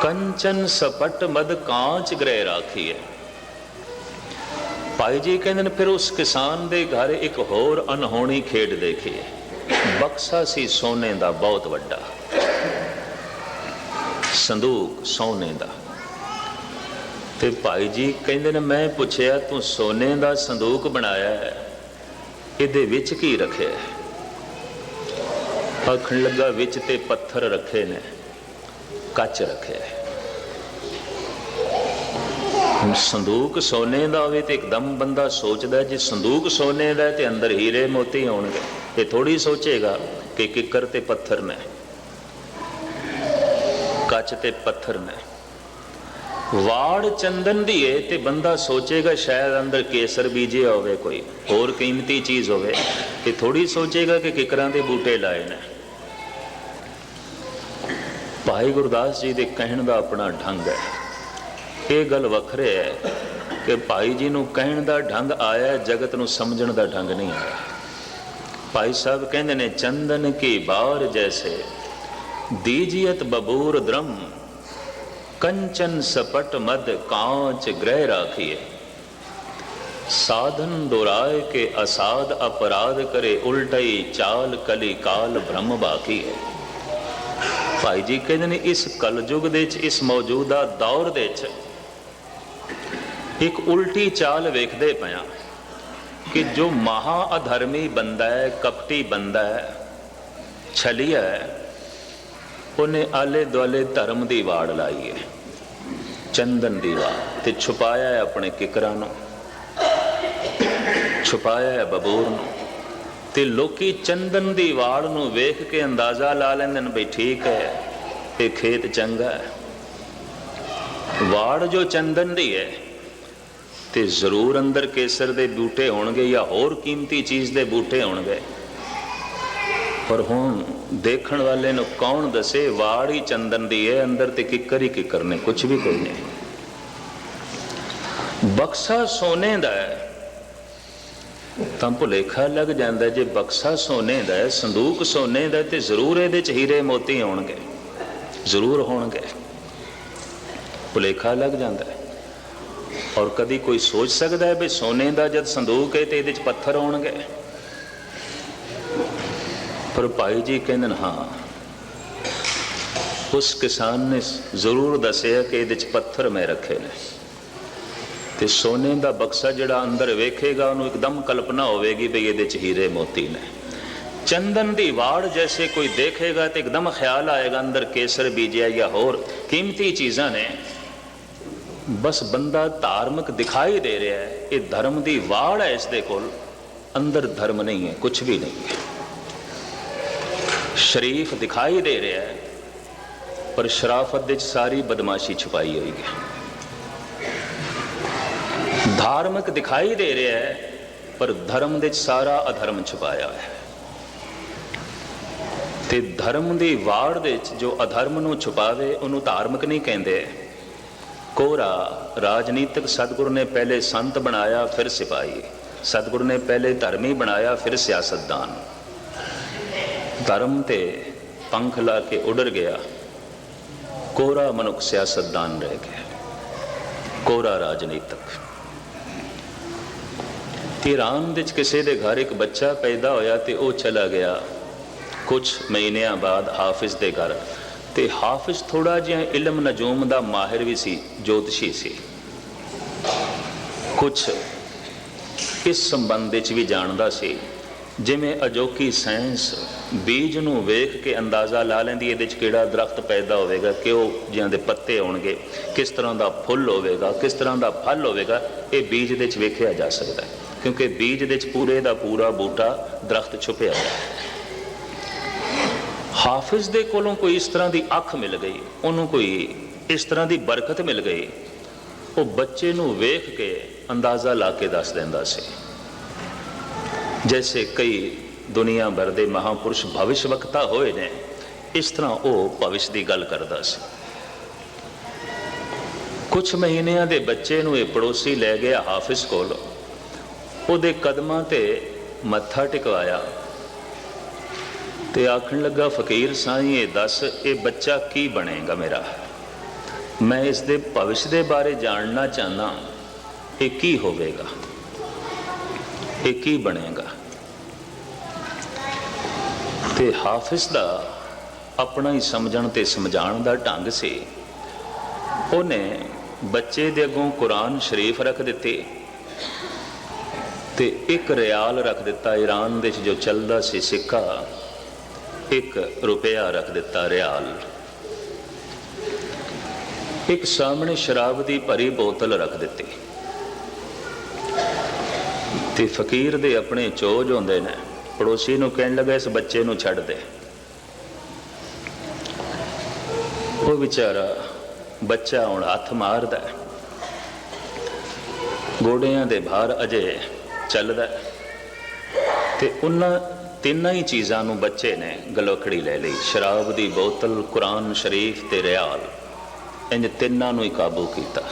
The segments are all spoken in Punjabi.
ਕੰਚਨ ਸਪਟ ਮਦ ਕਾਂਚ ਗ੍ਰਹਿ ਰਾਖੀਏ ਭਾਈ ਜੀ ਕਹਿੰਦੇ ਨੇ, ਫਿਰ ਉਸ ਕਿਸਾਨ ਦੇ ਘਰ ਇੱਕ ਹੋਰ ਅਨਹੋਣੀ ਖੇਡ ਦੇਖੀ ਬਕਸਾ ਸੀ ਸੋਨੇ ਦਾ, ਬਹੁਤ ਵੱਡਾ। ਸੰਦੂਕ ਸੋਨੇ ਦਾ। ਤੇ ਭਾਈ ਜੀ ਕਹਿੰਦੇ ਨੇ, ਮੈਂ ਪੁੱਛਿਆ, ਤੂੰ ਸੋਨੇ ਦਾ ਸੰਦੂਕ ਬਣਾਇਆ ਹੈ? ਇਹਦੇ ਵਿੱਚ ਕੀ ਰੱਖਿਆ ਹੈ? ਆਖਣ ਲੱਗਾ, ਵਿੱਚ ਤੇ ਪੱਥਰ ਰੱਖੇ ਨੇ। ਕੱਚ ਰੱਖਿਆ ਹੈ। ਸੰਦੂਕ ਸੋਨੇ ਦਾ ਹੋਵੇ ਤੇ ਇੱਕਦਮ ਬੰਦਾ ਸੋਚਦਾ ਜੇ ਸੰਦੂਕ ਸੋਨੇ ਦਾ ਤੇ ਅੰਦਰ ਹੀਰੇ ਮੋਤੀ ਹੋਣਗੇ ਤੇ ਥੋੜੀ ਸੋਚੇਗਾ ਕਿ ਕਿੱਕਰ ਤੇ ਪੱਥਰ ਨੇ, ਕੱਚ ਤੇ ਪੱਥਰ ਨੇ। ਵਾੜ ਚੰਦਨ ਦੀ ਏ ਤੇ ਬੰਦਾ ਸੋਚੇਗਾ ਸ਼ਾਇਦ ਅੰਦਰ ਕੇਸਰ ਬੀਜੇ ਹੋਵੇ ਕੋਈ, ਹੋਰ ਕੀਮਤੀ ਚੀਜ਼ ਹੋਵੇ, ਤੇ ਥੋੜੀ ਸੋਚੇਗਾ ਕਿ ਕਿਕਰਾਂ ਦੇ ਬੂਟੇ ਲਾਏ ਨੇ। ਭਾਈ ਗੁਰਦਾਸ ਜੀ ਦੇ ਕਹਿਣ ਦਾ ਆਪਣਾ ਢੰਗ ਹੈ। ਇਹ ਗੱਲ ਵੱਖਰੇ ਹੈ ਕਿ ਭਾਈ ਜੀ ਨੂੰ ਕਹਿਣ ਦਾ ਢੰਗ ਆਇਆ, ਜਗਤ ਨੂੰ ਸਮਝਣ ਦਾ ਢੰਗ ਨਹੀਂ ਆਇਆ। ਭਾਈ ਸਾਹਿਬ ਕਹਿੰਦੇ ਨੇ, ਚੰਦਨ ਕੀ ਬਾਰ ਜੈਸੇ ਦੀਜੀਤ ਬਬੂਰ ਧਰਮ ਕੰਚਨ ਸਪਟ ਮਦ ਕਾਂਚ ਗ੍ਰਹਿ ਰਾਖੀਏ। ਸਾਧਨ ਦੁਰਾਏ ਕੇ ਅਸਾਧ ਅਪਰਾਧ ਕਰੇ, ਉਲਟਈ ਚਾਲ ਕਲੀ ਕਾਲ ਬ੍ਰਹਮ ਬਾਕੀ ਹੈ ਭਾਈ ਜੀ ਕਹਿੰਦੇ ਨੇ, ਇਸ ਕਲਯੁਗ ਦੇ ਵਿੱਚ, ਇਸ ਮੌਜੂਦਾ ਦੌਰ ਦੇ ਵਿੱਚ ਇੱਕ ਉਲਟੀ ਚਾਲ ਵੇਖਦੇ ਪਿਆ ਕਿ ਜੋ ਮਹਾ ਅਧਰਮੀ ਬੰਦਾ ਹੈ, ਕਪਟੀ ਬੰਦਾ ਹੈ ਛਲੀਆ ਹੈ, ਉਹਨੇ ਆਲੇ ਦੁਆਲੇ ਧਰਮ ਦੀ ਵਾੜ ਲਾਈ ਹੈ, ਚੰਦਨ ਦੀ ਵਾੜ, ਤੇ ਛੁਪਾਇਆ ਹੈ ਆਪਣੇ ਕਿਕਰਾਂ ਨੂੰ, ਛੁਪਾਇਆ ਹੈ ਬਬੂਰ ਨੂੰ। ਤੇ ਲੋਕੀ ਚੰਦਨ ਦੀ ਵਾੜ ਨੂੰ ਵੇਖ ਕੇ ਅੰਦਾਜ਼ਾ ਲਾ ਲੈਂਦੇ ਨੇ, ਬਈ ਠੀਕ ਹੈ ਇਹ ਖੇਤ ਚੰਗਾ ਹੈ। ਵਾੜ ਜੋ ਚੰਦਨ ਦੀ ਹੈ, ਤੇ ਜ਼ਰੂਰ ਅੰਦਰ ਕੇਸਰ ਦੇ ਬੂਟੇ ਹੋਣਗੇ ਜਾਂ ਹੋਰ ਕੀਮਤੀ ਚੀਜ਼ ਦੇ ਬੂਟੇ ਹੋਣਗੇ। ਪਰ ਹੁਣ ਦੇਖਣ ਵਾਲੇ ਨੂੰ ਕੌਣ ਦੱਸੇ, ਵਾੜ ਹੀ ਚੰਦਨ ਦੀ ਹੈ, ਅੰਦਰ ਤੇ ਕਿੱਕਰ ਹੀ ਕਿੱਕਰ ਨੇ ਕੁਝ ਵੀ ਕੋਈ ਨਹੀਂ। ਬਕਸਾ ਸੋਨੇ ਦਾ ਹੈ ਤਾਂ ਭੁਲੇਖਾ ਲੱਗ ਜਾਂਦਾ ਜੇ ਬਕਸਾ ਸੋਨੇ ਦਾ ਹੈ ਸੰਦੂਕ ਸੋਨੇ ਦਾ ਹੈ, ਤੇ ਜ਼ਰੂਰ ਇਹਦੇ ਚ ਹੀਰੇ ਮੋਤੀ ਆਉਣਗੇ। ਜ਼ਰੂਰ ਹੋਣਗੇ। ਭੁਲੇਖਾ ਲੱਗ ਜਾਂਦਾ ਹੈ। ਔਰ ਕਦੀ ਕੋਈ ਸੋਚ ਸਕਦਾ ਹੈ ਵੀ ਸੋਨੇ ਦਾ ਜਦ ਸੰਦੂਕ ਹੈ ਤੇ ਇਹਦੇ ਚ ਪੱਥਰ ਆਉਣਗੇ? ਪਰ ਭਾਈ ਜੀ ਕਹਿੰਦੇ ਨੇ ਹਾਂ। ਉਸ ਕਿਸਾਨ ਨੇ ਜ਼ਰੂਰ ਦੱਸਿਆ ਕਿ ਇਹਦੇ ਚ ਪੱਥਰ ਮੈਂ ਰੱਖੇ ਨੇ। ਤੇ ਸੋਨੇ ਦਾ ਬਕਸਾ ਜਿਹੜਾ ਅੰਦਰ ਵੇਖੇਗਾ, ਉਹਨੂੰ ਇੱਕਦਮ ਕਲਪਨਾ ਹੋਵੇਗੀ ਵੀ ਇਹਦੇ ਚ ਹੀਰੇ ਮੋਤੀ ਨੇ। ਚੰਦਨ ਦੀ ਵਾੜ ਜੈਸੇ ਕੋਈ ਦੇਖੇਗਾ ਤੇ ਇੱਕਦਮ ਖਿਆਲ ਆਏਗਾ, ਅੰਦਰ ਕੇਸਰ ਬੀਜਿਆ ਜਾਂ ਹੋਰ ਕੀਮਤੀ ਚੀਜ਼ਾਂ ਨੇ। ਬਸ ਬੰਦਾ ਧਾਰਮਿਕ ਦਿਖਾਈ ਦੇ ਰਿਹਾ ਹੈ, ਇਹ ਧਰਮ ਦੀ ਵਾੜ ਹੈ ਇਸ ਦੇ ਕੋਲ, ਅੰਦਰ ਧਰਮ ਨਹੀਂ ਹੈ ਕੁਝ ਵੀ ਨਹੀਂ ਹੈ। ਸ਼ਰੀਫ ਦਿਖਾਈ ਦੇ ਰਿਹਾ ਹੈ, ਪਰ ਸ਼ਰਾਫਤ ਵਿੱਚ ਸਾਰੀ ਬਦਮਾਸ਼ੀ ਛੁਪਾਈ ਹੋਈ ਹੈ। ਧਾਰਮਿਕ ਦਿਖਾਈ ਦੇ ਰਿਹਾ ਹੈ, ਪਰ ਧਰਮ ਦੇ ਵਿੱਚ ਸਾਰਾ ਅਧਰਮ ਛੁਪਾਇਆ ਹੈ। ਤੇ ਧਰਮ ਦੀ ਵਾੜ ਦੇ ਵਿੱਚ ਜੋ ਅਧਰਮ ਨੂੰ ਛੁਪਾਵੇ, ਉਹਨੂੰ ਧਾਰਮਿਕ ਨਹੀਂ ਕਹਿੰਦੇ। ਕੋਰਾ ਰਾਜਨੀਤਿਕ ਸਤਿਗੁਰ ਨੇ ਪਹਿਲੇ ਸੰਤ ਬਣਾਇਆ, ਫਿਰ ਸਿਪਾਹੀ। ਸਤਿਗੁਰ ਨੇ ਪਹਿਲੇ ਧਰਮੀ ਬਣਾਇਆ, ਫਿਰ ਸਿਆਸਤਦਾਨ। ਧਰਮ ਤੇ ਪੰਖ ਲਾ ਕੇ ਉਡਰ ਗਿਆ। ਕੋਰਾ ਮਨੁੱਖ ਸਿਆਸਤਦਾਨ ਰਹਿ ਗਿਆ। ਕੋਰਾ ਰਾਜਨੀਤਿਕ। ਈਰਾਨ ਵਿੱਚ ਕਿਸੇ ਦੇ ਘਰ ਇੱਕ ਬੱਚਾ ਪੈਦਾ ਹੋਇਆ ਤੇ ਉਹ ਚਲਾ ਗਿਆ। ਕੁਝ ਮਹੀਨਿਆਂ ਬਾਅਦ ਹਾਫਿਜ਼ ਦੇ ਘਰ। ਤੇ ਹਾਫਿਜ਼ ਥੋੜਾ ਜਿਹਾ ਇਲਮ ਨਜੂਮ ਦਾ ਮਾਹਿਰ ਵੀ ਸੀ, ਜੋਤਸ਼ੀ ਸੀ। ਕੁਝ ਇਸ ਸੰਬੰਧ ਵਿੱਚ ਵੀ ਜਾਣਦਾ ਸੀ। ਜਿਵੇਂ ਅਜੋਕੀ ਸਾਇੰਸ ਬੀਜ ਨੂੰ ਵੇਖ ਕੇ ਅੰਦਾਜ਼ਾ ਲਾ ਲੈਂਦੀ, ਇਹਦੇ 'ਚ ਕਿਹੜਾ ਦਰਖਤ ਪੈਦਾ ਹੋਵੇਗਾ, ਕਿਉਂ ਜਿਹਾਂ ਦੇ ਪੱਤੇ ਹੋਣਗੇ, ਕਿਸ ਤਰ੍ਹਾਂ ਦਾ ਫੁੱਲ ਹੋਵੇਗਾ, ਕਿਸ ਤਰ੍ਹਾਂ ਦਾ ਫਲ ਹੋਵੇਗਾ, ਇਹ ਬੀਜ ਦੇ ਵਿੱਚ ਵੇਖਿਆ ਜਾ ਸਕਦਾ ਹੈ। ਕਿਉਂਕਿ ਬੀਜ ਦੇ ਵਿੱਚ ਪੂਰੇ ਦਾ ਪੂਰਾ ਬੂਟਾ ਦਰਖਤ ਛੁਪਿਆ ਹੋਇਆ ਹੈ। ਹਾਫਿਜ਼ ਦੇ ਕੋਲੋਂ ਕੋਈ ਇਸ ਤਰ੍ਹਾਂ ਦੀ ਅੱਖ ਮਿਲ ਗਈ, ਉਹਨੂੰ ਕੋਈ ਇਸ ਤਰ੍ਹਾਂ ਦੀ ਬਰਕਤ ਮਿਲ ਗਈ, ਉਹ ਬੱਚੇ ਨੂੰ ਵੇਖ ਕੇ ਅੰਦਾਜ਼ਾ ਲਾ ਕੇ ਦੱਸ ਦਿੰਦਾ ਸੀ। ਜੈਸੇ ਕਈ ਦੁਨੀਆ ਭਰ ਦੇ ਮਹਾਪੁਰਸ਼ ਭਵਿਸ਼ ਵਕਤਾ ਹੋਏ ਨੇ ਇਸ ਤਰ੍ਹਾਂ ਉਹ ਭਵਿਸ਼ ਦੀ ਗੱਲ ਕਰਦਾ ਸੀ ਕੁਝ ਮਹੀਨਿਆਂ ਦੇ ਬੱਚੇ ਨੂੰ ਇਹ ਪੜੋਸੀ ਲੈ ਗਿਆ ਹਾਫਿਜ਼ ਕੋਲ ਉਹਦੇ ਕਦਮਾਂ ਤੇ ਮੱਥਾ ਟਿਕਵਾਇਆ ਤੇ ਆਖਣ ਲੱਗਾ ਫਕੀਰ ਸਾਈਂ ਇਹ ਦੱਸ ਇਹ ਬੱਚਾ ਕੀ ਬਣੇਗਾ ਮੇਰਾ ਮੈਂ ਇਸ ਦੇ ਭਵਿਸ਼ ਦੇ ਬਾਰੇ ਜਾਣਨਾ ਚਾਹਨਾ ਇਹ ਕੀ ਹੋਵੇਗਾ ਇਹ ਕੀ ਬਣੇਗਾ। ਤੇ ਹਾਫਿਜ਼ ਦਾ ਆਪਣਾ ਹੀ ਸਮਝਣ ਤੇ ਸਮਝਾਉਣ ਦਾ ਢੰਗ ਸੀ। ਉਹਨੇ ਬੱਚੇ ਦੇ ਅੱਗੋਂ ਕੁਰਾਨ ਸ਼ਰੀਫ ਰੱਖ ਦਿੱਤੀ ਤੇ ਇੱਕ ਰਿਆਲ ਰੱਖ ਦਿੱਤਾ ਈਰਾਨ ਦੇ ਵਿੱਚ ਜੋ ਚੱਲਦਾ ਸੀ ਸਿੱਕਾ, ਇੱਕ ਰੁਪਿਆ ਰੱਖ ਦਿੱਤਾ ਰਿਆਲ। ਇੱਕ ਸਾਹਮਣੇ ਸ਼ਰਾਬ ਦੀ ਭਰੀ ਬੋਤਲ ਰੱਖ ਦਿੱਤੀ। ਤੇ ਫਕੀਰ ਦੇ ਆਪਣੇ ਚੋਜ ਹੁੰਦੇ ਨੇ। ਪੜੋਸੀ ਨੂੰ ਕਹਿਣ ਲੱਗਾ, ਇਸ ਬੱਚੇ ਨੂੰ ਛੱਡ ਦੇ। ਉਹ ਵਿਚਾਰਾ ਬੱਚਾ ਹੁਣ ਹੱਥ ਮਾਰਦਾ ਹੈ। ਗੋਡਿਆਂ ਦੇ ਭਾਰ ਅਜੇ ਚੱਲਦਾ ਹੈ। ਤੇ ਉਹਨਾਂ ਤਿੰਨਾਂ ਹੀ ਚੀਜ਼ਾਂ ਨੂੰ ਬੱਚੇ ਨੇ ਗਲੋਕੜੀ ਲੈ ਲਈ। ਸ਼ਰਾਬ ਦੀ ਬੋਤਲ, ਕੁਰਾਨ ਸ਼ਰੀਫ ਤੇ ਰਿਆਲ। ਇੰਜ ਤਿੰਨਾਂ ਨੂੰ ਹੀ ਕਾਬੂ ਕੀਤਾ।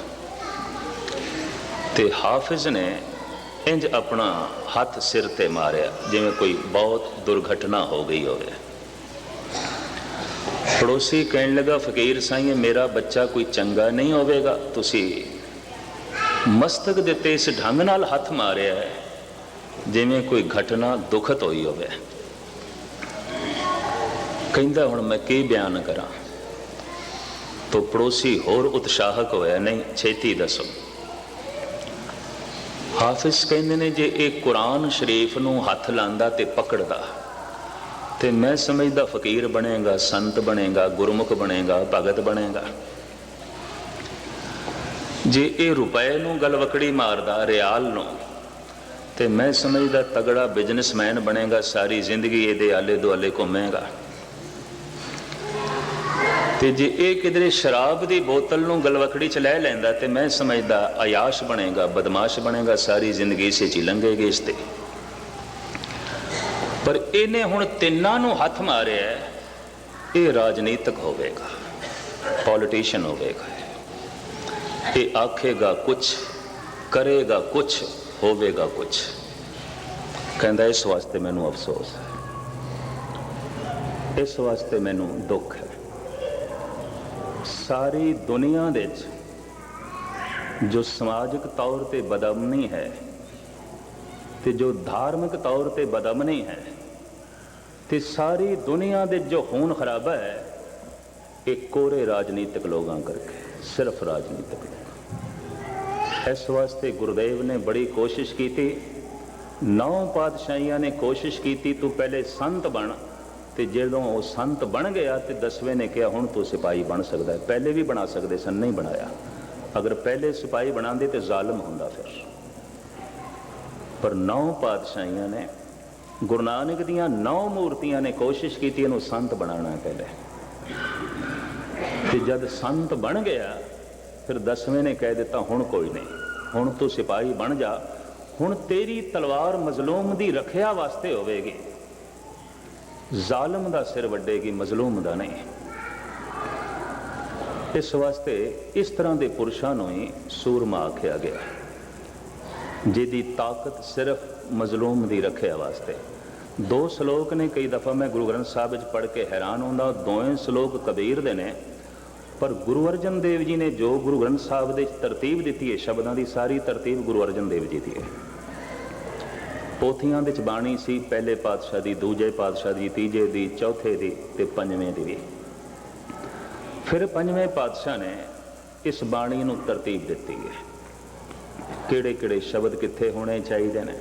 ਤੇ ਹਾਫਿਜ਼ ਨੇ ਇੰਜ ਆਪਣਾ ਹੱਥ ਸਿਰ ਤੇ ਮਾਰਿਆ, ਜਿਵੇਂ ਕੋਈ ਬਹੁਤ ਦੁਰਘਟਨਾ ਹੋ ਗਈ ਹੋਵੇ। ਪੜੋਸੀ ਕਹਿਣ ਲੱਗਾ, ਫਕੀਰ ਸਾਈਂ, ਮੇਰਾ ਬੱਚਾ ਕੋਈ ਚੰਗਾ ਨਹੀਂ ਹੋਵੇਗਾ। ਤੁਸੀਂ ਮਸਤਕ ਦੇ ਤੇ ਇਸ ਢੰਗ ਨਾਲ ਹੱਥ ਮਾਰਿਆ ਹੈ, ਜਿਵੇਂ ਕੋਈ ਘਟਨਾ ਦੁਖਤ ਹੋਈ ਹੋਵੇ। ਕਹਿੰਦਾ, ਹੁਣ ਮੈਂ ਕੀ ਬਿਆਨ ਕਰਾਂ? ਤੋ ਪੜੋਸੀ ਹੋਰ ਉਤਸ਼ਾਹਕ ਹੋਇਆ, ਨਹੀਂ, ਛੇਤੀ ਦੱਸੋ। ਹਾਫਿਜ਼ ਕਹਿੰਦੇ ਨੇ ਜੇ ਇਹ ਕੁਰਾਨ ਸ਼ਰੀਫ ਨੂੰ ਹੱਥ ਲਾਂਦਾ ਤੇ ਪਕੜਦਾ, ਤੇ ਮੈਂ ਸਮਝਦਾ ਫਕੀਰ ਬਣੇਗਾ, ਸੰਤ ਬਣੇਗਾ, ਗੁਰਮੁਖ ਬਣੇਗਾ, ਭਗਤ ਬਣੇਗਾ। ਜੇ ਇਹ ਰੁਪਏ ਨੂੰ ਗਲਵਕੜੀ ਮਾਰਦਾ, ਰਿਆਲ ਨੂੰ, ਤੇ ਮੈਂ ਸਮਝਦਾ ਤਗੜਾ ਬਿਜ਼ਨਸਮੈਨ ਬਣੇਗਾ, ਸਾਰੀ ਜ਼ਿੰਦਗੀ ਇਹਦੇ ਆਲੇ ਦੁਆਲੇ ਘੁੰਮੇਗਾ। ਤੇ ਜੇ ਇਹ ਕਿਧਰੇ ਸ਼ਰਾਬ ਦੀ ਬੋਤਲ ਨੂੰ ਗਲਵਕੜੀ ਚ ਲੈ ਲੈਂਦਾ ਤੇ ਮੈਂ ਸਮਝਦਾ ਆਯਾਸ਼ ਬਣੇਗਾ, ਬਦਮਾਸ਼ ਬਣੇਗਾ, ਸਾਰੀ ਜ਼ਿੰਦਗੀ ਇਸੇ ਚ ਹੀ ਲੰਘੇਗੀ ਇਸ ਤੇ। ਪਰ ਇਹਨੇ ਹੁਣ ਤਿੰਨਾਂ ਨੂੰ ਹੱਥ ਮਾਰਿਆ ਇਹ ਰਾਜਨੀਤਿਕ ਹੋਵੇਗਾ ਪੋਲੀਟੀਸ਼ੀਅਨ ਹੋਵੇਗਾ ਇਹ ਆਖੇਗਾ ਕੁਛ, ਕਰੇਗਾ ਕੁਛ, ਹੋਵੇਗਾ ਕੁਛ। ਕਹਿੰਦਾ ਇਸ ਵਾਸਤੇ ਮੈਨੂੰ ਅਫਸੋਸ ਹੈ। ਇਸ ਵਾਸਤੇ ਮੈਨੂੰ ਦੁੱਖ ਹੈ। ਸਾਰੀ ਦੁਨੀਆ ਦੇ ਵਿੱਚ ਜੋ ਸਮਾਜਿਕ ਤੌਰ ਤੇ ਬਦਮਨੀ ਹੈ ਤੇ ਜੋ ਧਾਰਮਿਕ ਤੌਰ ਤੇ ਬਦਮਨੀ ਹੈ ਤੇ ਸਾਰੀ ਦੁਨੀਆ ਦੇ ਜੋ ਖੂਨ ਖਰਾਬਾ ਹੈ, ਇਹ ਕੋਰੇ ਰਾਜਨੀਤਿਕ ਲੋਕਾਂ ਕਰਕੇ, ਸਿਰਫ ਰਾਜਨੀਤਿਕ ਲੋਕ। ਇਸ ਵਾਸਤੇ ਗੁਰਦੇਵ ਨੇ ਬੜੀ ਕੋਸ਼ਿਸ਼ ਕੀਤੀ। ਨੌ ਪਾਤਸ਼ਾਹੀਆਂ ਨੇ ਕੋਸ਼ਿਸ਼ ਕੀਤੀ, ਤੂੰ ਪਹਿਲੇ ਸੰਤ ਬਣ। ਤੇ ਜਦੋਂ ਉਹ ਸੰਤ ਬਣ ਗਿਆ ਤੇ ਦਸਵੇਂ ਨੇ ਕਿਹਾ, ਹੁਣ ਤੂੰ ਸਿਪਾਹੀ ਬਣ ਸਕਦਾ ਹੈ। ਪਹਿਲੇ ਵੀ ਬਣਾ ਸਕਦੇ ਸਨ, ਨਹੀਂ ਬਣਾਇਆ। ਅਗਰ ਪਹਿਲੇ ਸਿਪਾਹੀ ਬਣਾਉਂਦੇ ਤੇ ਜ਼ਾਲਮ ਹੁੰਦਾ ਫਿਰ। ਪਰ ਨੌ ਪਾਤਸ਼ਾਹੀਆਂ ਨੇ, ਗੁਰੂ ਨਾਨਕ ਦੀਆਂ ਨੌ ਮੂਰਤੀਆਂ ਨੇ ਕੋਸ਼ਿਸ਼ ਕੀਤੀ, ਇਹਨੂੰ ਸੰਤ ਬਣਾਉਣਾ ਪਹਿਲੇ। ਤੇ ਜਦ ਸੰਤ ਬਣ ਗਿਆ, ਫਿਰ ਦਸਵੇਂ ਨੇ ਕਹਿ ਦਿੱਤਾ, ਹੁਣ ਕੋਈ ਨਹੀਂ। ਹੁਣ ਤੂੰ ਸਿਪਾਹੀ ਬਣ ਜਾ। ਹੁਣ ਤੇਰੀ ਤਲਵਾਰ ਮਜ਼ਲੂਮ ਦੀ ਰੱਖਿਆ ਵਾਸਤੇ ਹੋਵੇਗੀ। ਜ਼ਾਲਮ ਦਾ ਸਿਰ ਵੱਡੇਗੀ ਮਜ਼ਲੂਮ ਦਾ ਨਹੀਂ। ਇਸ ਵਾਸਤੇ ਇਸ ਤਰ੍ਹਾਂ ਦੇ ਪੁਰਸ਼ਾਂ ਨੂੰ ਹੀ ਸੂਰਮਾ ਆਖਿਆ ਗਿਆ। ਜਿਹਦੀ ਤਾਕਤ ਸਿਰਫ ਮਜ਼ਲੂਮ ਦੀ ਰੱਖਿਆ ਵਾਸਤੇ। ਦੋ ਸ਼ਲੋਕ ਨੇ ਕਈ ਦਫਾ ਮੈਂ ਗੁਰੂ ਗ੍ਰੰਥ ਸਾਹਿਬ ਵਿੱਚ ਪੜ੍ਹ ਕੇ ਹੈਰਾਨ ਹੁੰਦਾ, ਦੋਵੇਂ ਸ਼ਲੋਕ ਕਬੀਰ ਦੇ ਨੇ। ਪਰ ਗੁਰੂ ਅਰਜਨ ਦੇਵ ਜੀ ਨੇ ਜੋ ਗੁਰੂ ਗ੍ਰੰਥ ਸਾਹਿਬ ਦੇ ਤਰਤੀਬ ਦਿੱਤੀ ਹੈ, ਸ਼ਬਦਾਂ ਦੀ ਸਾਰੀ ਤਰਤੀਬ ਗੁਰੂ ਅਰਜਨ ਦੇਵ ਜੀ ਦੀ ਹੈ। ਪੋਥੀਆਂ ਵਿੱਚ ਬਾਣੀ ਸੀ, ਪਹਿਲੇ ਪਾਤਸ਼ਾਹ ਦੀ, ਦੂਜੇ ਪਾਤਸ਼ਾਹ ਦੀ, ਤੀਜੇ ਦੀ, ਚੌਥੇ ਦੀ ਤੇ ਪੰਜਵੇਂ ਦੀ ਵੀ। ਫਿਰ ਪੰਜਵੇਂ ਪਾਤਸ਼ਾਹ ਨੇ ਇਸ ਬਾਣੀ ਨੂੰ ਤਰਤੀਬ ਦਿੱਤੀ ਹੈ। ਕਿਹੜੇ ਕਿਹੜੇ ਸ਼ਬਦ ਕਿੱਥੇ ਹੋਣੇ ਚਾਹੀਦੇ ਨੇ?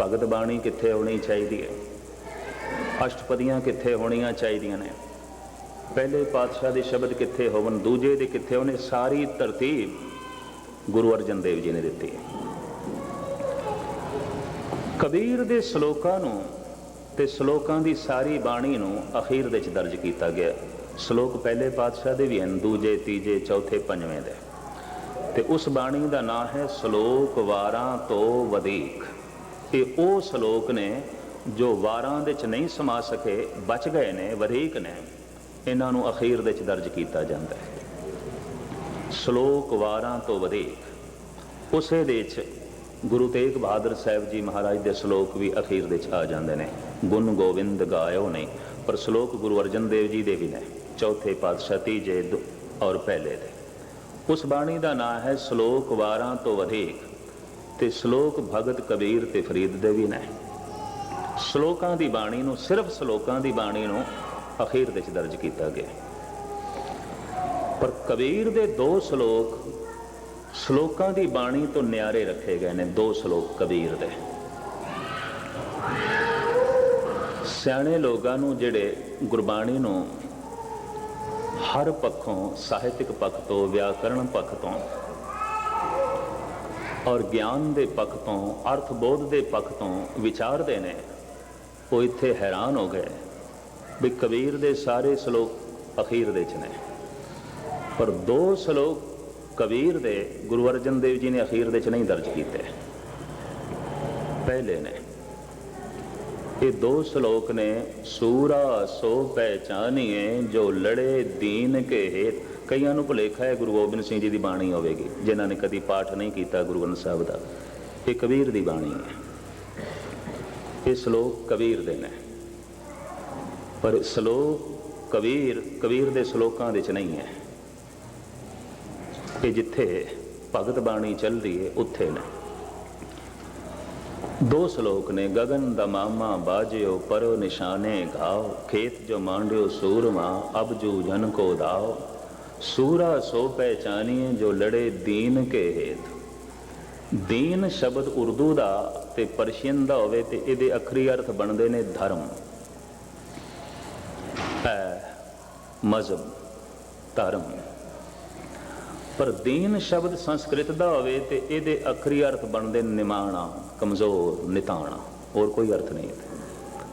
ਭਗਤ ਬਾਣੀ ਕਿੱਥੇ ਹੋਣੀ ਚਾਹੀਦੀ ਹੈ? ਅਸ਼ਟਪਦੀਆਂ ਕਿੱਥੇ ਹੋਣੀਆਂ ਚਾਹੀਦੀਆਂ ਨੇ? ਪਹਿਲੇ ਪਾਤਸ਼ਾਹ ਦੇ ਸ਼ਬਦ ਕਿੱਥੇ ਹੋਵਨ ਦੂਜੇ ਦੇ ਕਿੱਥੇ ਹੋਣੇ, ਸਾਰੀ ਤਰਤੀਬ ਗੁਰੂ ਅਰਜਨ ਦੇਵ ਜੀ ਨੇ ਦਿੱਤੀ ਹੈ। ਕਬੀਰ ਦੇ ਸ਼ਲੋਕਾਂ ਨੂੰ ਤੇ ਸ਼ਲੋਕਾਂ ਦੀ ਸਾਰੀ ਬਾਣੀ ਨੂੰ ਅਖੀਰ ਵਿੱਚ ਦਰਜ ਕੀਤਾ ਗਿਆ। ਸ਼ਲੋਕ ਪਹਿਲੇ ਪਾਤਸ਼ਾਹ ਦੇ ਵੀ ਹਨ, ਦੂਜੇ, ਤੀਜੇ, ਚੌਥੇ, ਪੰਜਵੇਂ ਦੇ। ਤੇ ਉਸ ਬਾਣੀ ਦਾ ਨਾਮ ਹੈ ਸ਼ਲੋਕ ਵਾਰਾਂ ਤੋਂ ਵਧੇਕ। ਇਹ ਉਹ ਸ਼ਲੋਕ ਨੇ ਜੋ ਵਾਰਾਂ ਦੇ ਚ ਨਹੀਂ ਸਮਾ ਸਕੇ, ਬਚ ਗਏ ਨੇ, ਵਧੇਕ ਨੇ, ਇਹਨਾਂ ਨੂੰ ਅਖੀਰ ਦੇ ਚ ਦਰਜ ਕੀਤਾ ਜਾਂਦਾ ਹੈ। ਸ਼ਲੋਕ ਵਾਰਾਂ ਤੋਂ ਵਧੇਕ। ਉਸੇ ਦੇ ਚ ਗੁਰੂ ਤੇਗ ਬਹਾਦਰ ਸਾਹਿਬ ਜੀ ਮਹਾਰਾਜ ਦੇ ਸ਼ਲੋਕ ਵੀ ਅਖੀਰ ਦੇ ਚ ਆ ਜਾਂਦੇ ਨੇ। ਗੁਣ ਗੋਬਿੰਦ ਗਾਇਓ ਨਹੀਂ ਪਰ ਸ਼ਲੋਕ ਗੁਰੂ ਅਰਜਨ ਦੇਵ ਜੀ ਦੇ ਵੀ ਨੇ। ਚੌਥੇ ਪਾਤਸ਼ਾਹ ਤੀਜੇ ਦੁ- ਔਰ ਪਹਿਲੇ ਦੇ। ਉਸ ਬਾਣੀ ਦਾ ਨਾਮ ਹੈ ਸ਼ਲੋਕ ਵਾਰਾਂ ਤੋਂ ਵਧੇਕ, ਤੇ ਸ਼ਲੋਕ ਭਗਤ ਕਬੀਰ ਤੇ ਫਰੀਦ ਦੇ ਵੀ ਨੇ। ਸ਼ਲੋਕਾਂ ਦੀ ਬਾਣੀ ਨੂੰ, ਸਿਰਫ ਸ਼ਲੋਕਾਂ ਦੀ ਬਾਣੀ ਨੂੰ ਅਖੀਰ ਦੇ ਵਿੱਚ ਦਰਜ ਕੀਤਾ ਗਿਆ। ਪਰ ਕਬੀਰ ਦੇ ਦੋ ਸ਼ਲੋਕ ਸ਼ਲੋਕਾਂ ਦੀ ਬਾਣੀ ਤੋਂ ਨਿਆਰੇ ਰੱਖੇ ਗਏ ਨੇ ਦੋ ਸ਼ਲੋਕ ਕਬੀਰ ਦੇ। ਸਿਆਣੇ ਲੋਕਾਂ ਨੂੰ ਜਿਹੜੇ ਗੁਰਬਾਣੀ ਨੂੰ ਹਰ ਪੱਖੋਂ ਸਾਹਿਤਿਕ ਪੱਖ ਤੋਂ, ਵਿਆਕਰਣ ਪੱਖ ਤੋਂ ਔਰ ਗਿਆਨ ਦੇ ਪੱਖ ਤੋਂ, ਅਰਥ ਬੋਧ ਦੇ ਪੱਖ ਤੋਂ ਵਿਚਾਰਦੇ ਨੇ, ਉਹ ਇੱਥੇ ਹੈਰਾਨ ਹੋ ਗਏ ਵੀ ਕਬੀਰ ਦੇ ਸਾਰੇ ਸ਼ਲੋਕ ਅਖੀਰ ਦੇ ਚ ਨੇ। ਪਰ ਦੋ ਸ਼ਲੋਕ ਕਬੀਰ ਦੇ ਗੁਰੂ ਅਰਜਨ ਦੇਵ ਜੀ ਨੇ ਅਖੀਰ ਦੇ ਚ ਨਹੀਂ ਦਰਜ ਕੀਤੇ। ਪਹਿਲੇ ਨੇ। ਇਹ ਦੋ ਸ਼ਲੋਕ ਨੇ, ਸੂਰਾ ਸੋ ਪਹਿਚਾਨੀਏ, ਜੋ ਲੜੇ ਦੀਨ ਕੇ ਹੇਤ। ਕਈਆਂ ਨੂੰ ਭੁਲੇਖਾ ਹੈ ਗੁਰੂ ਗੋਬਿੰਦ ਸਿੰਘ ਜੀ ਦੀ ਬਾਣੀ ਹੋਵੇਗੀ, ਜਿਨ੍ਹਾਂ ਨੇ ਕਦੀ ਪਾਠ ਨਹੀਂ ਕੀਤਾ ਗੁਰੂ ਗ੍ਰੰਥ ਸਾਹਿਬ ਦਾ। ਇਹ ਕਬੀਰ ਦੀ ਬਾਣੀ ਹੈ। ਇਹ ਸ਼ਲੋਕ ਕਬੀਰ ਦੇ ਨੇ। ਪਰ ਸ਼ਲੋਕ ਕਬੀਰ ਕਬੀਰ ਦੇ ਸ਼ਲੋਕਾਂ ਦੇ ਚ ਨਹੀਂ ਹੈ। ਇਹ ਜਿੱਥੇ ਭਗਤ ਬਾਣੀ ਚੱਲਦੀ ਰਹੀ ਹੈ, ਉੱਥੇ ਨੇ। ਦੋ ਸ਼ਲੋਕ ਨੇ ਗगन ਦਾ ਮਾਮਾ ਬਾਜਿਓ, ਪਰੋ ਨਿਸ਼ਾਨੇ ਘਾਓ ਖੇਤ ਜੋ ਮਾਂਡਿਓ ਸੂਰਮਾ, ਅਬ ਜੂ ਜਨ ਕੋ ਦਾਓ। ਸੂਰਾ ਸੋ ਪਹਿਚਾਨੀਏ ਜੋ ਲੜੇ ਦੀਨ ਕੇ ਹੇਤ। ਦੀਨ ਸ਼ਬਦ ਉਰਦੂ ਦਾ ਤੇ ਪਰਸ਼ੀਅਨ ਦਾ ਹੋਵੇ ਤੇ ਇਹਦੇ ਅਖਰੀ ਅਰਥ ਬਣਦੇ ਨੇ ਧਰਮ। ਹੈ ਮਜ਼ਹਬ, ਧਰਮ। ਪਰ ਦੀਨ ਸ਼ਬਦ ਸੰਸਕ੍ਰਿਤ ਦਾ ਹੋਵੇ ਤੇ ਇਹਦੇ ਅਖਰੀ ਅਰਥ ਬਣਦੇ ਨੇ ਨਿਮਾਣਾ, ਕਮਜ਼ੋਰ, ਨਿਤਾਣਾ, ਹੋਰ ਕੋਈ ਅਰਥ ਨਹੀਂ ਹੈ।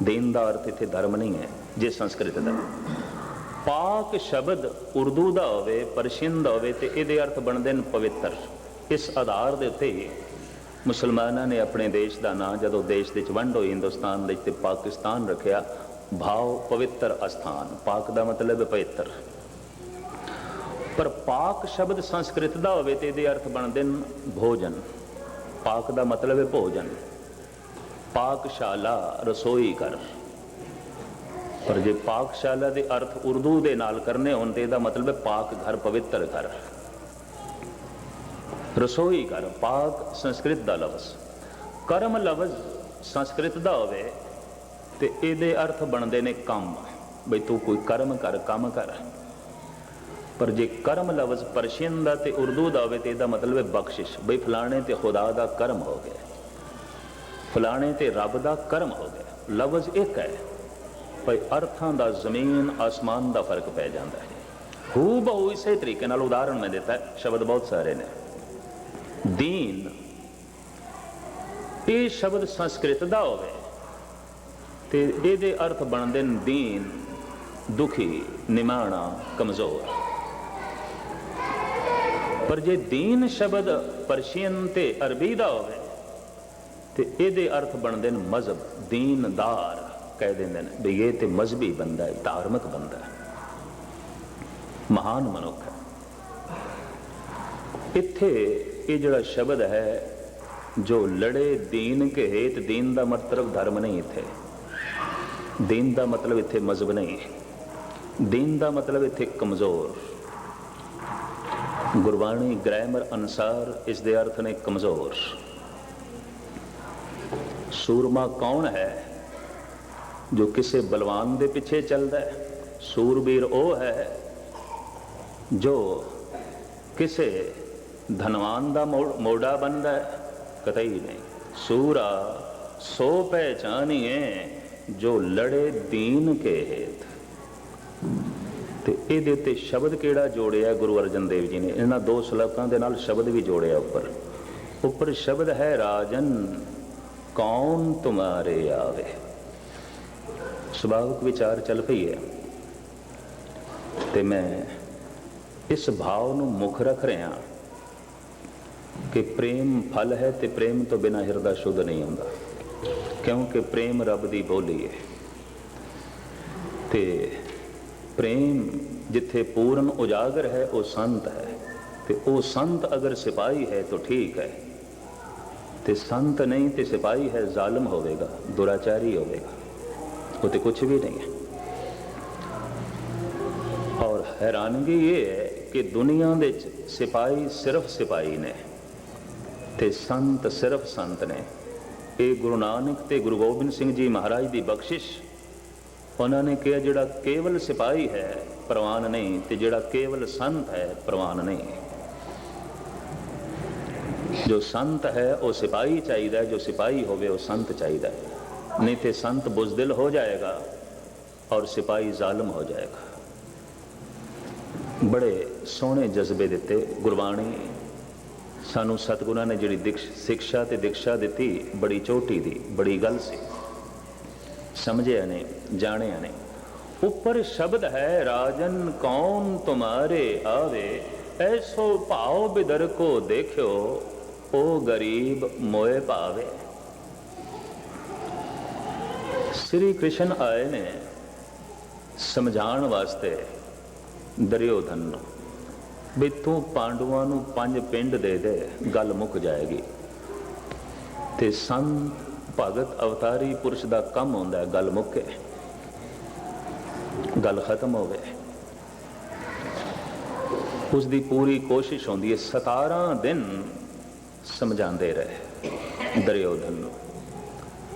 ਦੀਨ ਦਾ ਅਰਥ ਇੱਥੇ ਧਰਮ ਨਹੀਂ ਹੈ, ਜੇ ਸੰਸਕ੍ਰਿਤ ਦਾ। ਪਾਕ ਸ਼ਬਦ ਉਰਦੂ ਦਾ ਹੋਵੇ, ਪਰਸ਼ੀਅਨ ਦਾ ਹੋਵੇ ਤੇ ਇਹਦੇ ਅਰਥ ਬਣਦੇ ਨੇ ਪਵਿੱਤਰ। ਇਸ ਆਧਾਰ ਦੇ ਉੱਤੇ ਹੀ ਮੁਸਲਮਾਨਾਂ ਨੇ ਆਪਣੇ ਦੇਸ਼ ਦਾ ਨਾਂ, ਜਦੋਂ ਦੇਸ਼ ਦੇ ਵਿੱਚ ਵੰਡ ਹੋਈ, ਹਿੰਦੁਸਤਾਨ ਦੇ ਵਿੱਚ ਤੇ ਪਾਕਿਸਤਾਨ ਰੱਖਿਆ, ਭਾਵ ਪਵਿੱਤਰ ਅਸਥਾਨ। ਪਾਕ ਦਾ ਮਤਲਬ ਹੈ ਪਵਿੱਤਰ। ਪਰ ਪਾਕ ਸ਼ਬਦ ਸੰਸਕ੍ਰਿਤ ਦਾ ਹੋਵੇ ਤੇ ਇਹਦੇ ਅਰਥ ਬਣਦੇ ਨੇ ਭੋਜਨ। ਪਾਕ ਦਾ ਮਤਲਬ ਹੈ ਭੋਜਨ। ਪਾਕਸ਼ਾਲਾ ਰਸੋਈ ਘਰ। ਪਰ ਜੇ ਪਾਕਸ਼ਾਲਾ ਦੇ ਅਰਥ ਉਰਦੂ ਦੇ ਨਾਲ ਕਰਨੇ ਹੋਣ ਤੇ ਇਹਦਾ ਮਤਲਬ ਹੈ ਪਾਕ ਘਰ, ਪਵਿੱਤਰ ਘਰ। ਰਸੋਈ ਕਰ ਪਾਕ ਸੰਸਕ੍ਰਿਤ ਦਾ ਲਫ਼ਜ਼। ਕਰਮ ਲਫ਼ਜ਼ ਸੰਸਕ੍ਰਿਤ ਦਾ ਹੋਵੇ ਤੇ ਇਹਦੇ ਅਰਥ ਬਣਦੇ ਨੇ ਕੰਮ। ਬਈ ਤੂੰ ਕੋਈ ਕਰਮ ਕਰ, ਕੰਮ ਕਰ। ਪਰ ਜੇ ਕਰਮ ਲਫ਼ਜ਼ ਪਰਸ਼ੀਅਨ ਦਾ ਤੇ ਉਰਦੂ ਦਾ ਹੋਵੇ ਤੇ ਇਹਦਾ ਮਤਲਬ ਹੈ ਬਖਸ਼ਿਸ਼। ਬਈ ਫਲਾਣੇ ਤੇ ਖੁਦਾ ਦਾ ਕਰਮ ਹੋ ਗਿਆ। ਫਲਾਣੇ ਤੇ ਰੱਬ ਦਾ ਕਰਮ ਹੋ ਗਿਆ। ਲਫ਼ਜ਼ ਇੱਕ ਹੈ। ਪਰ ਅਰਥਾਂ ਦਾ, ਜ਼ਮੀਨ ਆਸਮਾਨ ਦਾ ਫ਼ਰਕ ਪੈ ਜਾਂਦਾ ਹੈ। ਹੂ ਬਹੁ ਇਸੇ ਤਰੀਕੇ ਨਾਲ ਉਦਾਹਰਣ ਮੈਂ ਦਿੱਤਾ, ਸ਼ਬਦ ਬਹੁਤ ਸਾਰੇ ਨੇ। ਦੀਨ। ਇਹ ਸ਼ਬਦ ਸੰਸਕ੍ਰਿਤ ਦਾ ਹੋਵੇ ਤੇ ਇਹਦੇ ਅਰਥ ਬਣਦੇ ਨੇ ਦੀਨ, ਦੁਖੀ, ਨਿਮਾਣਾ, ਕਮਜ਼ੋਰ। ਪਰ ਜੇ ਦੀਨ ਸ਼ਬਦ ਪਰਸ਼ੀਅਨ ਤੇ ਅਰਬੀ ਦਾ ਹੋਵੇ, ਤੇ ਇਹਦੇ ਅਰਥ ਬਣਦੇ ਨੇ ਮਜ਼ਹਬ। ਦੀਨਦਾਰ ਕਹਿ ਦਿੰਦੇ ਨੇ ਵੀ ਇਹ ਤੇ ਮਜ਼ਹਬੀ ਬੰਦਾ ਹੈ, ਧਾਰਮਿਕ ਬੰਦਾ ਹੈ। ਮਹਾਨ ਮਨੁੱਖ ਹੈ। ਇੱਥੇ ਇਹ ਜਿਹੜਾ ਸ਼ਬਦ ਹੈ, ਜੋ ਲੜੇ ਦੀਨ ਕੇ ਹੇਤ, ਦੀਨ ਦਾ ਮਤਲਬ ਧਰਮ ਨਹੀਂ ਇੱਥੇ। ਦੀਨ ਦਾ ਮਤਲਬ ਇੱਥੇ ਮਜ਼ਹਬ ਨਹੀਂ। ਦੀਨ ਦਾ ਮਤਲਬ ਇੱਥੇ ਕਮਜ਼ੋਰ। ਗੁਰਬਾਣੀ ਗ੍ਰਾਮਰ ਅਨਸਾਰ ਇਸ ਦੇ ਅਰਥ ਨੇ ਕਮਜ਼ੋਰ। ਸੂਰਮਾ ਕੌਣ ਹੈ ਜੋ ਕਿਸੇ ਬਲਵਾਨ ਦੇ ਪਿੱਛੇ ਚੱਲਦਾ ਹੈ? ਸੂਰਬੀਰ ਉਹ ਹੈ ਜੋ ਕਿਸੇ ਧਨਵਾਨ ਦਾ ਮੋ- ਮੋਢਾ ਬਣਦਾ ਹੈ। ਕਤਈ ਨਹੀਂ। ਸੂਰਾ ਸੋ ਪਹਿਚਾਨੀਏ ਜੋ ਲੜੇ ਦੀਨ ਕੇ ਹੇਤ। ਤੇ ਇਹਦੇ ਉੱਤੇ ਸ਼ਬਦ ਕਿਹੜਾ ਜੋੜਿਆ ਗੁਰੂ ਅਰਜਨ ਦੇਵ ਜੀ ਨੇ? ਇਹਨਾਂ ਦੋ ਸ਼ਲੋਕਾਂ ਦੇ ਨਾਲ ਸ਼ਬਦ ਵੀ ਜੋੜਿਆ ਉੱਪਰ। ਉੱਪਰ ਸ਼ਬਦ ਹੈ, ਰਾਜਨ, ਕੌਣ ਤੁਮਾਰੇ ਆਵੇ? ਸੁਭਾਵਿਕ ਵਿਚਾਰ ਚੱਲ ਪਈ ਹੈ। ਤੇ ਮੈਂ ਇਸ ਭਾਵ ਨੂੰ ਮੁੱਖ ਰੱਖ ਰਿਹਾ ਕਿ ਪ੍ਰੇਮ ਫਲ ਹੈ ਤੇ ਪ੍ਰੇਮ ਤੋਂ ਬਿਨਾ ਹਿਰਦਾ ਸ਼ੁੱਧ ਨਹੀਂ ਹੁੰਦਾ। ਕਿਉਂਕਿ ਪ੍ਰੇਮ ਰੱਬ ਦੀ ਬੋਲੀ ਹੈ। ਤੇ ਪ੍ਰੇਮ ਜਿੱਥੇ ਪੂਰਨ ਉਜਾਗਰ ਹੈ ਉਹ ਸੰਤ ਹੈ ਤੇ ਉਹ ਸੰਤ ਅਗਰ ਸਿਪਾਹੀ ਹੈ ਤਾਂ ਠੀਕ ਹੈ ਤੇ ਸੰਤ ਨਹੀਂ ਤੇ ਸਿਪਾਹੀ ਹੈ ਜ਼ਾਲਮ ਹੋਵੇਗਾ ਦੁਰਾਚਾਰੀ ਹੋਵੇਗਾ ਉਹ ਤੇ ਕੁਝ ਵੀ ਨਹੀਂ ਹੈ ਔਰ ਹੈਰਾਨਗੀ ਇਹ ਹੈ ਕਿ ਦੁਨੀਆ ਦੇ ਵਿੱਚ ਸਿਪਾਹੀ ਸਿਰਫ ਸਿਪਾਹੀ ਨੇ ਤੇ ਸੰਤ ਸਿਰਫ ਸੰਤ ਨੇ ਇਹ ਗੁਰੂ ਨਾਨਕ ਤੇ ਗੁਰੂ ਗੋਬਿੰਦ ਸਿੰਘ ਜੀ ਮਹਾਰਾਜ ਦੀ ਬਖਸ਼ਿਸ਼ ਉਹਨਾਂ ਨੇ ਕਿਹਾ, ਜਿਹੜਾ ਕੇਵਲ ਸਿਪਾਹੀ ਹੈ, ਪ੍ਰਵਾਨ ਨਹੀਂ, ਤੇ ਜਿਹੜਾ ਕੇਵਲ ਸੰਤ ਹੈ, ਪ੍ਰਵਾਨ ਨਹੀਂ। ਜੋ ਸੰਤ ਹੈ, ਉਹ ਸਿਪਾਹੀ ਚਾਹੀਦਾ ਜੋ ਸਿਪਾਹੀ ਹੋਵੇ, ਉਹ ਸੰਤ ਚਾਹੀਦਾ ਹੈ। ਨਹੀਂ ਤੇ ਸੰਤ ਬੁਜ਼ਦਿਲ ਹੋ ਜਾਏਗਾ ਔਰ ਸਿਪਾਹੀ ਜ਼ਾਲਮ ਹੋ ਜਾਏਗਾ। ਬੜੇ ਸੋਹਣੇ ਜਜ਼ਬੇ ਦਿੱਤੇ, ਗੁਰਬਾਣੀ। ਸਾਨੂੰ ਸਤਿਗੁਰਾਂ ਨੇ ਜਿਹੜੀ ਦਿਕਸ਼ ਸਿੱਖਿਆ ਤੇ ਦਿਕਸ਼ਾ ਦਿੱਤੀ, ਬੜੀ ਚੋਟੀ ਦੀ, ਬੜੀ ਗੱਲ ਸੀ। ਸਮਝਿਆ ਨੇ, ਜਾਣਿਆ ਨੇ। ਉੱਪਰ ਸ਼ਬਦ ਹੈ, ਰਾਜਨ ਕੌਣ ਤੁਮਾਰੇ ਆਵੇ, ਐਸੋ ਭਾਉ ਬਿਦਰ ਕੋ ਦੇਖਿਓ ਉਹ ਗਰੀਬ ਮੋਏ ਪਾਵੇ ਸ੍ਰੀ ਕ੍ਰਿਸ਼ਨ ਆਏ ਨੇ ਸਮਝਾਉਣ ਵਾਸਤੇ ਦਰਯੋਧਨ ਨੂੰ, ਵੀ ਤੂੰ ਪਾਂਡਵਾਂ ਨੂੰ ਪੰਜ ਪਿੰਡ ਦੇ ਦੇ, ਗੱਲ ਮੁੱਕ ਜਾਏਗੀ। ਤੇ ਸੰਤ ਭਗਤ ਅਵਤਾਰੀ ਪੁਰਸ਼ ਦਾ ਕੰਮ ਹੁੰਦਾ ਗੱਲ ਮੁੱਕੇ ਗੱਲ ਖਤਮ ਹੋਵੇ ਉਸ ਦੀ ਪੂਰੀ ਕੋਸ਼ਿਸ਼ ਹੁੰਦੀ ਹੈ 17 ਦਿਨ ਸਮਝਾਉਂਦੇ ਰਹੇ, ਦਰਯੋਧਨ ਨੂੰ।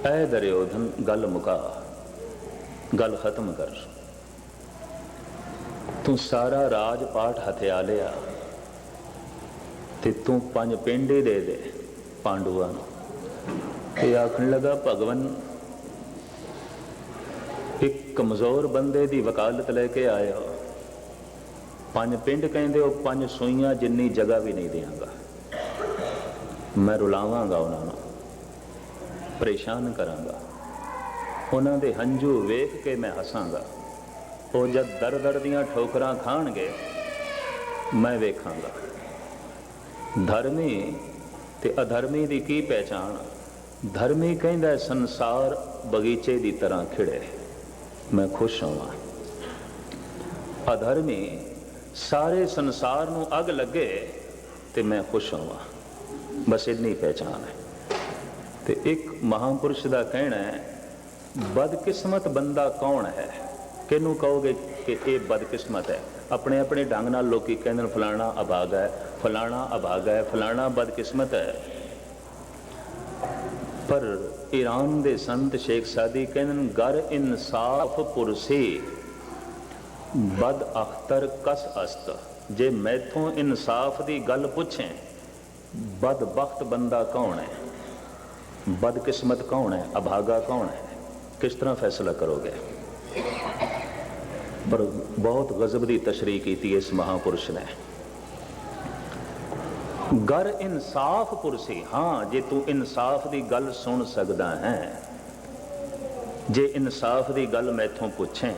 ਐ ਦਰਿਓਧਨ ਗੱਲ ਮੁਕਾ। ਗੱਲ ਖਤਮ ਕਰ। ਤੂੰ ਸਾਰਾ ਰਾਜ ਪਾਠ ਹਥਿਆ ਲਿਆ ਤੇ ਤੂੰ ਪੰਜ ਪਿੰਡੇ ਦੇ ਦੇ ਪਾਂਡੂਆਂ ਨੂੰ। ਤੇ ਆਖਣ ਲੱਗਾ, ਭਗਵਨ, ਇੱਕ ਕਮਜ਼ੋਰ ਬੰਦੇ ਦੀ ਵਕਾਲਤ ਲੈ ਕੇ ਆਇਆ। ਪੰਜ ਪਿੰਡ ਕਹਿੰਦੇ ਉਹ ਪੰਜ ਸੂਈਆਂ ਜਿੰਨੀ ਜਗ੍ਹਾ ਵੀ ਨਹੀਂ ਦੇਵਾਂਗਾ ਮੈਂ ਰੁਲਾਵਾਂਗਾ ਉਹਨਾਂ ਨੂੰ, ਪਰੇਸ਼ਾਨ ਕਰਾਂਗਾ। ਉਹਨਾਂ ਦੇ ਹੰਝੂ ਵੇਖ ਕੇ ਮੈਂ ਹੱਸਾਂਗਾ। ਉਹ ਜਦ ਦਰ ਦਰ ਦੀਆਂ ਠੋਕਰਾਂ ਖਾਣਗੇ, ਮੈਂ ਵੇਖਾਂਗਾ। ਧਰਮੀ ਤੇ ਅਧਰਮੀ ਦੀ ਕੀ ਪਹਿਚਾਣ ਧਰਮੀ ਕਹਿੰਦਾ ਸੰਸਾਰ ਬਗੀਚੇ ਦੀ ਤਰ੍ਹਾਂ ਖਿੜੇ ਮੈਂ ਖੁਸ਼ ਹਾਂ। ਅਧਰਮੀ ਸਾਰੇ ਸੰਸਾਰ ਨੂੰ ਅਗ ਲੱਗੇ ਤੇ ਮੈਂ ਖੁਸ਼ ਹਾਂ। ਬਸ ਇੰਨੀ ਪਹਿਚਾਨ ਹੈ। ਤੇ ਇੱਕ ਮਹਾਪੁਰਸ਼ ਦਾ ਕਹਿਣਾ ਹੈ, ਬਦਕਿਸਮਤ ਬੰਦਾ ਕੌਣ ਹੈ? ਕਿਹਨੂੰ ਕਹੋਗੇ ਕਿ ਇਹ ਬਦਕਿਸਮਤ ਹੈ? ਆਪਣੇ ਆਪਣੇ ਢੰਗ ਨਾਲ ਲੋਕੀ ਕਹਿੰਦੇ ਨੇ, ਫਲਾਣਾ ਅਭਾਗਾ ਹੈ, ਫਲਾਣਾ ਅਭਾਗਾ ਹੈ, ਫਲਾਣਾ ਬਦਕਿਸਮਤ ਹੈ। ਪਰ ਈਰਾਨ ਦੇ ਸੰਤ ਸ਼ੇਖ ਸਾਦੀ ਕਹਿੰਦੇ ਨੇ ਗਰ ਇਨਸਾਫ ਪੁਰਸੀ, ਬਦ ਅਖਤਰ ਕਸ ਅਸਤ। ਜੇ ਮੈਥੋਂ ਇਨਸਾਫ ਦੀ ਗੱਲ ਪੁੱਛੇ ਬਦਬਖਤ ਬੰਦਾ ਕੌਣ ਹੈ? ਬਦਕਿਸਮਤ ਕੌਣ ਹੈ? ਅਭਾਗਾ ਕੌਣ ਹੈ? ਕਿਸ ਤਰ੍ਹਾਂ ਫੈਸਲਾ ਕਰੋਗੇ? ਪਰ ਬਹੁਤ ਗਜ਼ਬ ਦੀ ਤਸ਼ਰੀਹ ਕੀਤੀ ਇਸ ਮਹਾਪੁਰਸ਼ ਨੇ। ਗਰ ਇਨਸਾਫ ਪੁਰਸੀ, ਹਾਂ, ਜੇ ਤੂੰ ਇਨਸਾਫ ਦੀ ਗੱਲ ਸੁਣ ਸਕਦਾ ਹੈ, ਜੇ ਇਨਸਾਫ ਦੀ ਗੱਲ ਮੈਥੋਂ ਪੁੱਛੇ